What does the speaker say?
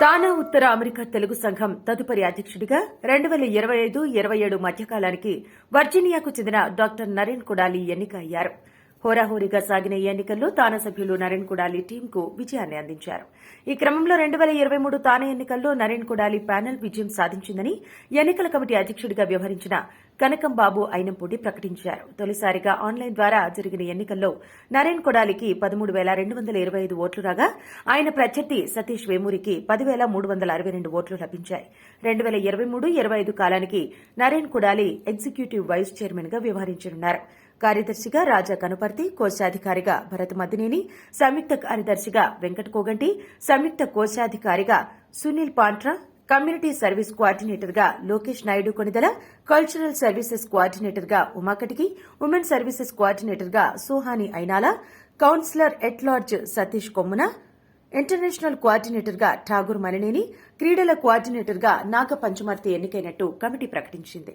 తానా ఉత్తర America Telugu సంఘం తదుపరి అధ్యక్షుడిగా రెండు వేల ఇరవై ఐదు ఇరవై ఏడు మధ్యకాలానికి వర్జీనియాకు చెందిన డాక్టర్ నరేన్ కుడాలి ఎన్నిక అయ్యారు హోరాహోరీగా సాగిన ఈ ఎన్నికల్లో తానా సభ్యులు నరేన్ కుడాలి టీంకు విజయాన్ని అందించారు. ఈ క్రమంలో రెండు వేల ఇరవై మూడు తానా ఎన్నికల్లో నరేన్ కుడాలి ప్యానెల్ విజయం సాధించిందని ఎన్నికల కమిటీ అధ్యక్షుడిగా వ్యవహరించిన కనకంబాబు అయినంపూడి ప్రకటించారు. తొలిసారిగా ఆన్లైన్ ద్వారా జరిగిన ఎన్నికల్లో నరేన్ కొడాలికి పదమూడు వేల రెండు వందల ఇరవై ఐదు ఓట్లు రాగా ఆయన ప్రత్యర్థి సతీష్ వేమూరికి పదివేల మూడు వందల అరవై రెండు ఓట్లు లభించాయి. రెండు వేల ఇరవై మూడు ఇరవై ఐదు కాలానికి నరేన్ కొడాలి ఎగ్జిక్యూటివ్ వైస్ చైర్మన్గా వ్యవహరించనున్నారు. కార్యదర్శిగా రాజా కనుపర్తి కోశాధికారిగా భరత్ మదినేని సంయుక్త కార్యదర్శిగా వెంకట కోగంటి సంయుక్త కోశాధికారిగా సునీల్ పాంట్రా కమ్యూనిటీ సర్వీస్ కోఆర్డినేటర్గా లోకేష్ నాయుడు కొనిదల కల్చరల్ సర్వీసెస్ కోఆర్డినేటర్గా Umakatiki women services కోఆర్డినేటర్గా Suhani Ainala councillor at large Satish Kommuna international కోఆర్డినేటర్గా Tagore Malineni క్రీడల కోఆర్డినేటర్గా ఎన్నికైనట్టు కమిటీ ప్రకటించింది.